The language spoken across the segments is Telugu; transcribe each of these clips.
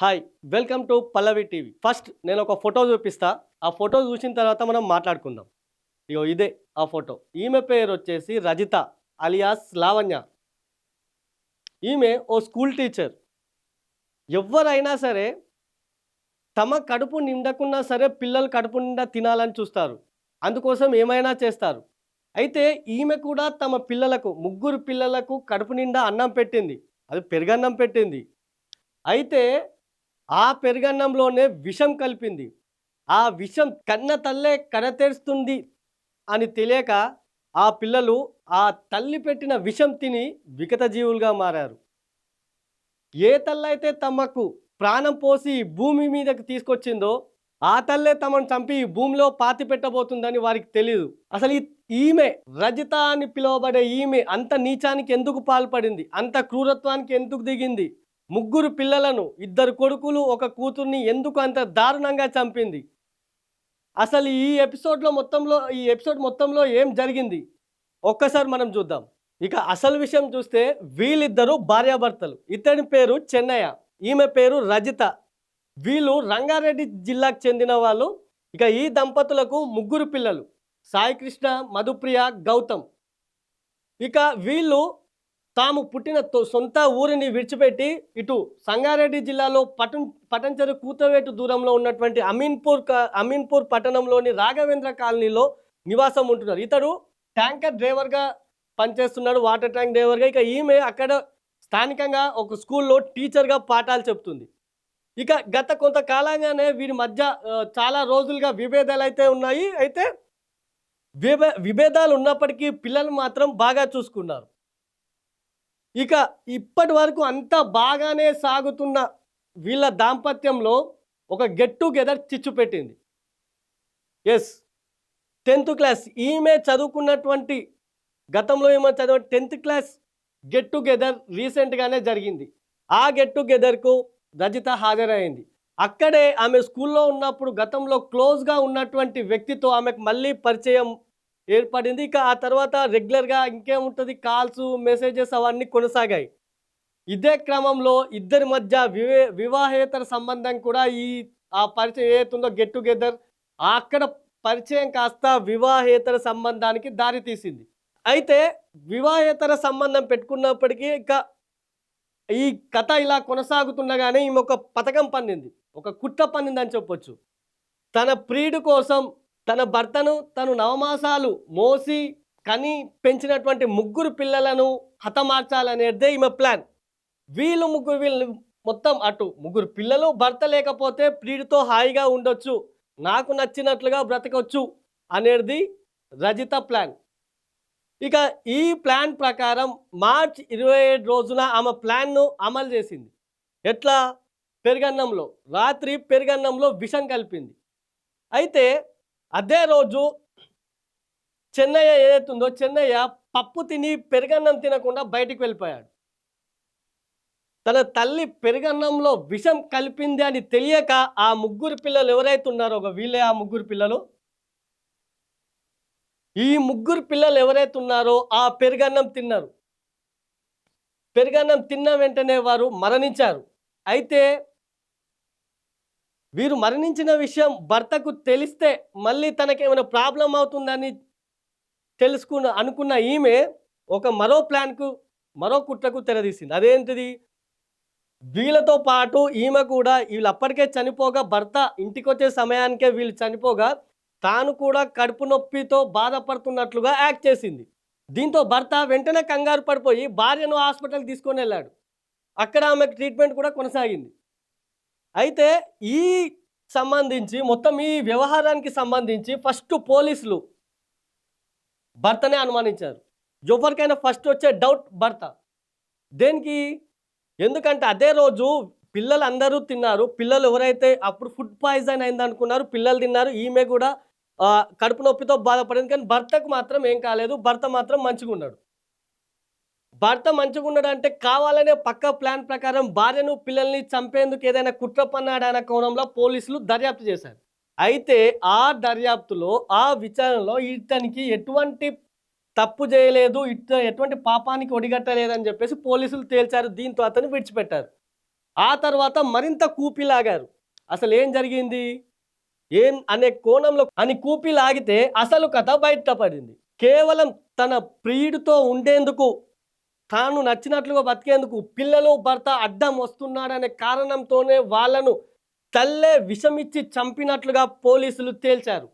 Hi welcome to Pallavi TV first నేను ఒక ఫోటో చూపిస్తా. ఆ ఫోటో చూసిన తర్వాత మనం మాట్లాడుకుందాం. ఇగో ఇదే ఆ ఫోటో ఈమె పేరు వచ్చేసి రజిత అలియాస్ లావణ్య. ఈమె ఓ స్కూల్ టీచర్ ఎవరైనా సరే తమ కడుపు నిండకున్నా సరే పిల్లలు కడుపు నిండా తినాలని చూస్తారు. అందుకోసం ఏమైనా చేస్తారు. అయితే ఈమె కూడా తమ పిల్లలకు ముగ్గురు పిల్లలకు కడుపు నిండా అన్నం పెట్టింది. అది పెరుగన్నం పెట్టింది. అయితే ఆ పెరుగన్నంలోనే విషం కలిపింది. ఆ విషం కన్న తల్లే కనతెరుస్తుంది అని తెలియక ఆ పిల్లలు ఆ తల్లి పెట్టిన విషం తిని వికత జీవులుగా మారారు. ఏ తల్లైతే తమకు ప్రాణం పోసి భూమి మీదకి తీసుకొచ్చిందో ఆ తల్లే తమను చంపి భూమిలో పాతి పెట్టబోతుందని వారికి తెలియదు అసలు ఈ- ఈమె రజిత అని పిలువబడే ఈమె అంత నీచానికి ఎందుకు పాల్పడింది? అంత క్రూరత్వానికి ఎందుకు దిగింది? ముగ్గురు పిల్లలను ఇద్దరు కొడుకులు ఒక కూతుర్ని ఎందుకు అంత దారుణంగా చంపింది? అసలు ఈ ఎపిసోడ్లో మొత్తంలో ఈ ఎపిసోడ్ మొత్తంలో ఏం జరిగింది? ఒక్కసారి మనం చూద్దాం. ఇక అసలు విషయం చూస్తే వీళ్ళిద్దరూ భార్యాభర్తలు. ఇతని పేరు చెన్నయ్య ఈమె పేరు రజిత. వీళ్ళు రంగారెడ్డి జిల్లాకు చెందిన వాళ్ళు. ఇక ఈ దంపతులకు ముగ్గురు పిల్లలు సాయికృష్ణ మధుప్రియ గౌతమ్. ఇక వీళ్ళు తాము పుట్టిన తొ- సొంత ఊరిని విడిచిపెట్టి ఇటు సంగారెడ్డి జిల్లాలో పటం పటంచెరు కూతవేటు దూరంలో ఉన్నటువంటి అమీన్పూర్ క- అమీన్పూర్ పట్టణంలోని రాఘవేంద్ర కాలనీలో నివాసం ఉంటున్నారు. ఇతడు ట్యాంకర్ డ్రైవర్గా పనిచేస్తున్నాడు వాటర్ ట్యాంక్ డ్రైవర్గా. ఇక ఈమె అక్కడ స్థానికంగా ఒక స్కూల్లో టీచర్గా పాఠాలు చెప్తుంది. ఇక గత కొంతకాలంగానే వీరి మధ్య చాలా రోజులుగా విభేదాలు అయితే ఉన్నాయి. అయితే విభే విభేదాలు ఉన్నప్పటికీ పిల్లలు మాత్రం బాగా చూసుకున్నారు. ఇక ఇప్పటి వరకు అంతా బాగానే సాగుతున్న వీళ్ళ దాంపత్యంలో ఒక గెట్ టుగెదర్ చిచ్చు పెట్టింది. ఎస్ టెన్త్ క్లాస్ ఈమె చదువుకున్నటువంటి గతంలో ఏమో చదివ టెన్త్ క్లాస్ గెట్ టుగెదర్ రీసెంట్గానే జరిగింది. ఆ గెట్ టుగెదర్కు రజిత హాజరైంది అక్కడే ఆమె స్కూల్లో ఉన్నప్పుడు గతంలో క్లోజ్గా ఉన్నటువంటి వ్యక్తితో ఆమెకు మళ్ళీ పరిచయం ఏర్పడింది. ఇక ఆ తర్వాత రెగ్యులర్గా ఇంకేముంటుంది? కాల్స్ మెసేజెస్ అవన్నీ కొనసాగాయి. ఇదే క్రమంలో ఇద్దరి మధ్య వివే వివాహేతర సంబంధం కూడా ఈ ఆ పరిచయం ఏతుందో గెట్ టుగెదర్ అక్కడ పరిచయం కాస్త వివాహేతర సంబంధానికి దారి తీసింది అయితే వివాహేతర సంబంధం పెట్టుకున్నప్పటికీ ఇక ఈ కథ ఇలా కొనసాగుతుండగానే ఈమె ఒక పథకం పన్నింది. ఒక కుట్ర పన్నింది అని చెప్పొచ్చు. తన ప్రియుడు కోసం తన భర్తను తను నవమాసాలు మోసి కని పెంచినటువంటి ముగ్గురు పిల్లలను హతమార్చాలనేదే ఈమె ప్లాన్. వీళ్ళు ముగ్గురు వీళ్ళు మొత్తం అటు ముగ్గురు పిల్లలు భర్త లేకపోతే ప్రియుడితో హాయిగా ఉండొచ్చు నాకు నచ్చినట్లుగా బ్రతకొచ్చు అనేది రజిత ప్లాన్. ఇక ఈ ప్లాన్ ప్రకారం మార్చ్ ఇరవై ఏడు రోజున ఆమె ప్లాన్ను అమలు చేసింది. ఎట్లా? పెరుగన్నంలో. రాత్రి పెరుగన్నంలో విషం కలిపింది. అయితే అదే రోజు చెన్నయ్య ఏదైతుందో చెన్నయ్య పప్పు తిని పెరుగన్నం తినకుండా బయటికి వెళ్ళిపోయాడు. తన తల్లి పెరుగన్నంలో విషం కలిపింది అని తెలియక ఆ ముగ్గురు పిల్లలు ఎవరైతే ఉన్నారో ఒక వీళ్ళే ఆ ముగ్గురు పిల్లలు? ఈ ముగ్గురు పిల్లలు ఎవరైతే ఉన్నారో ఆ పెరుగన్నం తిన్నారు. పెరుగన్నం తిన్న వెంటనే వారు మరణించారు. అయితే వీరు మరణించిన విషయం భర్తకు తెలిస్తే మళ్ళీ తనకేమైనా ప్రాబ్లం అవుతుందని తెలుసుకున్న అనుకున్న ఈమె ఒక మరో ప్లాన్కు మరో కుట్రకు తెరదీసింది. అదేంటిది? వీళ్ళతో పాటు ఈమె కూడా వీళ్ళు అప్పటికే చనిపోగా భర్త ఇంటికి వచ్చే సమయానికే వీళ్ళు చనిపోగా తాను కూడా కడుపు నొప్పితో బాధపడుతున్నట్లుగా యాక్ట్ చేసింది. దీంతో భర్త వెంటనే కంగారు పడిపోయి భార్యను హాస్పిటల్కి తీసుకొని వెళ్ళాడు. అక్కడ ఆమెకు ట్రీట్మెంట్ కూడా కొనసాగింది. అయితే ఈ సంబంధించి మొత్తం ఈ వ్యవహారానికి సంబంధించి ఫస్ట్ పోలీసులు భర్తనే అనుమానించారు. ఎవరికైనా ఫస్ట్ వచ్చే డౌట్ భర్త. దేనికి? ఎందుకంటే అదే రోజు పిల్లలు అందరూ తిన్నారు. పిల్లలు ఎవరైతే అప్పుడు ఫుడ్ పాయిజన్ అయింది అనుకున్నారు పిల్లలు తిన్నారు ఈమె కూడా కడుపు నొప్పితో బాధపడింది. కానీ భర్తకు మాత్రం ఏం కాలేదు. భర్త మాత్రం మంచిగా ఉన్నాడు భర్త మంచిగా ఉన్నాడు అంటే కావాలనే పక్క ప్లాన్ ప్రకారం భార్యను పిల్లల్ని చంపేందుకు ఏదైనా కుట్ర పన్నాడన్న కోణంలో పోలీసులు దర్యాప్తు చేశారు. అయితే ఆ దర్యాప్తులో ఆ విచారణలో ఇతనికి ఎటువంటి తప్పు చేయలేదు ఇట్ ఎటువంటి పాపానికి ఒడిగట్టలేదని చెప్పేసి పోలీసులు తేల్చారు దీంతో అతను విడిచిపెట్టారు. ఆ తర్వాత మరింత కూపిలాగారు. అసలు ఏం జరిగింది? ఏం అనే కోణంలో అని కూపి లాగితే అసలు కథ బయటపడింది. కేవలం తన ప్రియుడితో ఉండేందుకు తాను నచ్చినట్లుగా బతికేందుకు పిల్లలు భర్త అడ్డం వస్తున్నాడనే కారణంతోనే వాళ్ళను తల్లే విషమిచ్చి చంపినట్లుగా పోలీసులు తేల్చారు.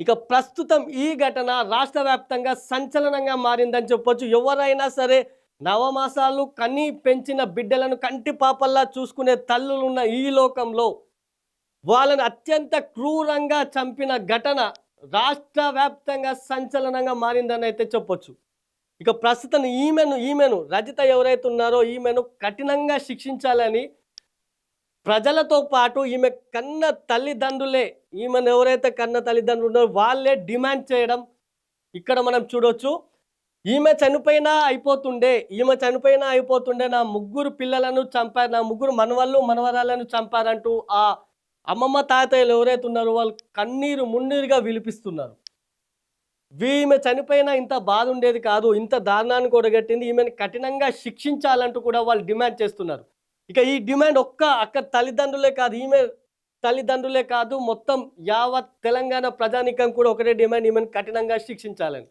ఇక ప్రస్తుతం ఈ ఘటన రాష్ట్ర వ్యాప్తంగా సంచలనంగా మారిందని చెప్పొచ్చు. ఎవరైనా సరే నవమాసాలు కని పెంచిన బిడ్డలను కంటి పాపల్లా చూసుకునే తల్లులున్న ఈ లోకంలో వాళ్ళని అత్యంత క్రూరంగా చంపిన ఘటన రాష్ట్ర వ్యాప్తంగా సంచలనంగా మారిందని అయితే చెప్పొచ్చు. ఇక ప్రస్తుతం ఈమెను ఈమెను రజిత ఎవరైతే ఉన్నారో ఈమెను కఠినంగా శిక్షించాలని ప్రజలతో పాటు ఈమె కన్న తల్లిదండ్రులే ఈమెను ఎవరైతే కన్న తల్లిదండ్రులు ఉన్నారో వాళ్ళే డిమాండ్ చేయడం ఇక్కడ మనం చూడొచ్చు. ఈమె చనిపోయినా అయిపోతుండే ఈమె చనిపోయినా అయిపోతుండే నా ముగ్గురు పిల్లలను చంపారు నా ముగ్గురు మనవళ్ళు మనవరాలను చంపారంటూ ఆ అమ్మమ్మ తాతయ్యలు ఎవరైతే ఉన్నారో వాళ్ళు కన్నీరు మున్నీరుగా విలిపిస్తున్నారు. ఈమె చనిపోయినా ఇంత బాధ ఉండేది కాదు ఇంత దారుణాన్ని కూడగట్టింది ఈమెను కఠినంగా శిక్షించాలంటూ కూడా వాళ్ళు డిమాండ్ చేస్తున్నారు. ఇక ఈ డిమాండ్ ఒక్క అక్క తల్లిదండ్రులే కాదు ఈమె తల్లిదండ్రులే కాదు మొత్తం యావత్ తెలంగాణ ప్రజానికం కూడా ఒకటే డిమాండ్ ఈమెను కఠినంగా శిక్షించాలని.